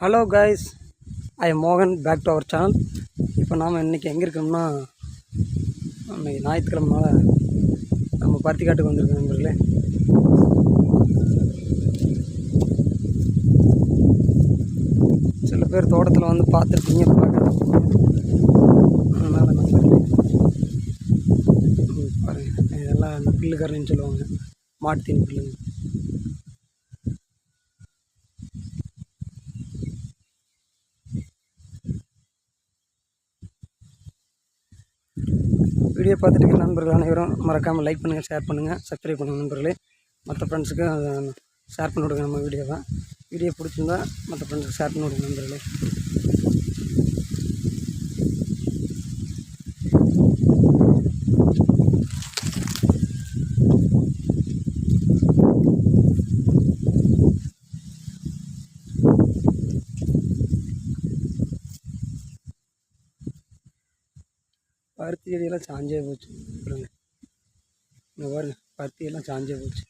Hello guys I மோகன் back to our channel இப்போ நாம் இன்றைக்கி எங்கே இருக்கோம்னா இன்னைக்கு ஞாயிற்றுக்கிழமனால நம்ம பருத்தி காட்டுக்கு வந்திருக்கோம் நண்பர்களே. சில பேர் தோட்டத்தில் வந்து பார்த்துருக்கீங்க பார்க்குறீங்க அதனால் நண்பர்களே ம், இதெல்லாம் அந்த பில்லுக்காரன்னு சொல்லுவாங்க. மாட்டுத்தீனி பில்லுங்க வீடியோ பார்த்துட்டு இருக்க நண்பர்கள் அனைவரும் மறக்காமல் லைக் பண்ணுங்கள் ஷேர் பண்ணுங்கள் சப்ஸ்கிரைப் பண்ணுங்கள் நண்பர்களே. மற்ற ஃப்ரெண்ட்ஸுக்கு ஷேர் பண்ணி விடுங்க நம்ம வீடியோவை. வீடியோ பிடிச்சிருந்தா மற்ற ஃப்ரெண்ட்ஸுக்கு ஷேர் பண்ணி விடுங்க நண்பர்களே. பருத்தி செடியெல்லாம் சாஞ்சே போச்சு. பாருங்க. இங்கே பாருங்க பருத்தி எல்லாம் சாஞ்சே போச்சு.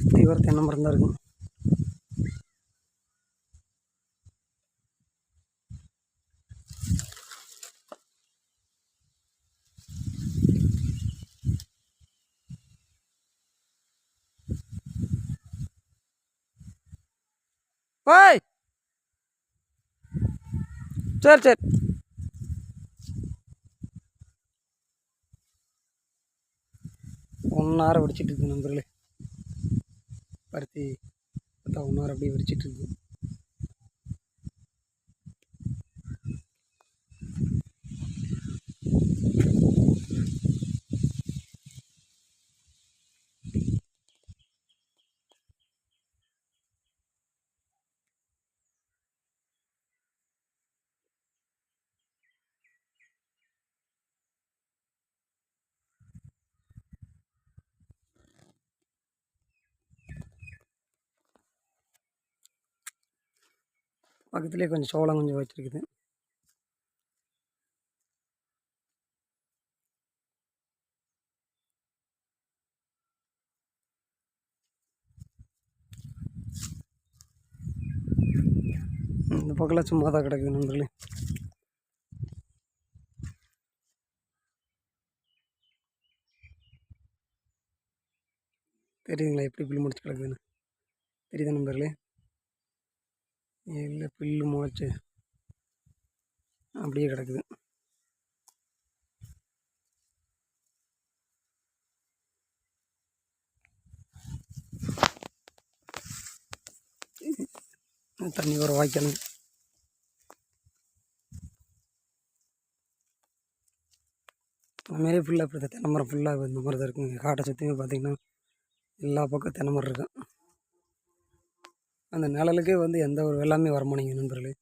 சுற்றி வர தென்னை மரம் தான் இருக்கும் ஓய்! சரி சரி. ஒன்னார வெடிச்சிட்டு இருக்கு நண்பர்களே. பருத்தி பார்த்தா ஒன்னார அப்படியே வெடிச்சிட்டு இருக்கு. பக்கத்துலேயே கொஞ்சம் சோளம் கொஞ்சம் வச்சுருக்குது. இந்த பக்கம்லாம் சும்மா தான் கிடக்குது நண்பர்களே. தெரியுதுங்களா எப்படி இப்படி முடிச்சு கிடக்குதுன்னு? தெரியுதா நண்பர்களே? இல்லை புல்லு முளைச்சி அப்படியே கிடக்குது. தண்ணி வர வாய்க்கணும். அதுமாரி ஃபுல்லாக இப்போ தென்னை மரம் ஃபுல்லாக இந்த மாதிரி தான் இருக்குங்க. காட்டை சுற்றியுமே பார்த்திங்கன்னா எல்லா பக்கம் தென்னை மரம் இருக்கும் அந்த நிழலுக்கே வந்து எந்த ஒரு வெள்ளாமையும் வரமாட்டேங்குது நண்பர்களே.